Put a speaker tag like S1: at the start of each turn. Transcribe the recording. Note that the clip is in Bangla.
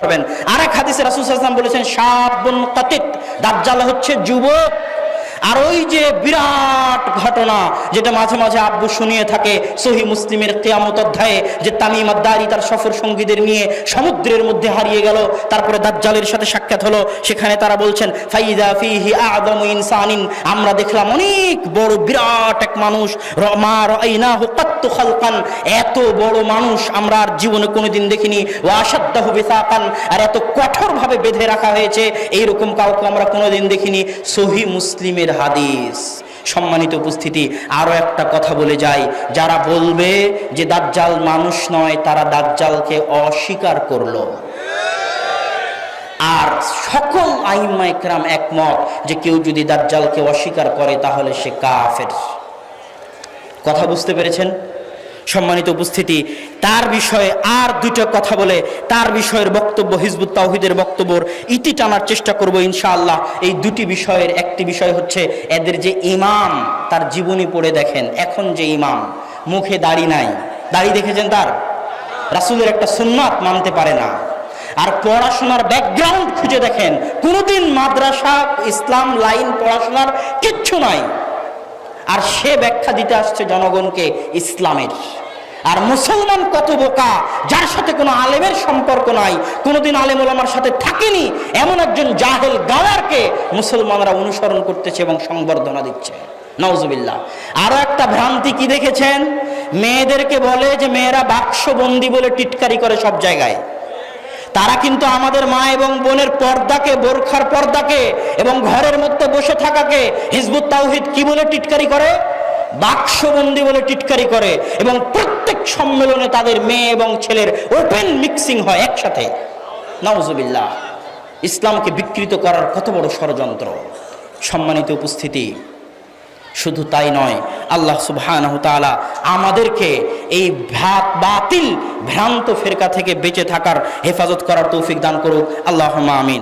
S1: করবেন আর এক হাদিসে রাসুল বলেছেন সাবুন কতিত দাজ্জাল হচ্ছে যুবক। আর ওই যে বিরাট ঘটনা যেটা মাঝে মাঝে আব্বু শুনিয়ে থাকে সহি মুসলিমের কেয়ামত অধ্যায়ে, যে তামিম আদ্দারি তার সফর সঙ্গীদের নিয়ে সমুদ্রের মধ্যে হারিয়ে গেল, তারপরে দাজ্জালের সাথে সাক্ষাৎ হলো, সেখানে তারা বলছেন, ফাইদা ফিহি আদম ইনসানিন, আমরা দেখলাম অনেক বড় বিরাট এক মানুষ রমা রাইনাহু কাত্তু খালকান, এত বড় মানুষ আমরা আর জীবনে কোনোদিন দেখিনি ও আসাদ্দাহু বিসাকান, আর এত কঠোরভাবে বেঁধে রাখা হয়েছে, এইরকম কাউকে আমরা কোনোদিন দেখিনি, সহি মুসলিমের হাদিস। সম্মানিত উপস্থিতি আরও একটা কথা বলে যাই। যারা বলবে যে দাজ্জাল মানুষ নয়, তারা দাজ্জালকে অস্বীকার করল। আর সকল আইম্মা একরাম একমত যে কেউ যদি দাজ্জালকে অস্বীকার করে, তাহলে সে কাফের। কথা বুঝতে পেরেছেন? সম্মানিত উপস্থিতি, তার বিষয়ে আর দুটো কথা বলে তার বিষয়ের বক্তব্য, হিজবুত তাওহিদের বক্তব্যর ইতি টানার চেষ্টা করব ইনশাআল্লাহ। এই দুটি বিষয়ের একটি বিষয় হচ্ছে এদের যে ইমাম, তার জীবনী পড়ে দেখেন, এখন যে ইমাম, মুখে দাড়ি নাই। দাড়ি দেখেছেন তার? রাসূলের একটা সুন্নাত মানতে পারে না। আর পড়াশোনার ব্যাকগ্রাউন্ড খুঁজে দেখেন, কোনোদিন মাদ্রাসা, ইসলাম লাইন পড়াশোনার কিচ্ছু নাই। আর সে ব্যাখ্যা দিতে আসছে জনগণকে ইসলামের। আর মুসলমান কত বোকা, যার সাথে কোনো আলেমের সম্পর্ক নাই, কোনোদিন আলেম ওলামার সাথে থাকেনি, এমন একজন জাহেল গাওয়ারকে মুসলমানরা অনুসরণ করতেছে এবং সংবর্ধনা দিচ্ছে। নওজুবিল্লাহ আরও একটা ভ্রান্তি কি দেখেছেন? মেয়েদেরকে বলে যে, মেয়েরা বাক্সবন্দি বলে টিটকারি করে সব জায়গায়। তারা কিন্তু আমাদের মা এবং বোনের পর্দাকে, বোরখার পর্দাকে এবং ঘরের মধ্যে বসে থাকাকে হিজবুত তাওহিদ কি বলে টিটকারি করে? বাক্সবন্দি বলে টিটকারি করে এবং প্রত্যেক সম্মেলনে তাদের মেয়ে এবং ছেলের ওপেন মিক্সিং হয় একসাথে। নাউজুবিল্লাহ। ইসলামকে বিকৃত করার কত বড় ষড়যন্ত্র। সম্মানিত উপস্থিতি শুধু তাই নয়, আল্লাহ সুবহানাহু তাআলা আমাদেরকে এই ভাত বাতিল ভ্রান্ত ফেরকা থেকে বেঁচে থাকার হেফাজত করার তৌফিক দান করুক। আল্লাহ আমিন।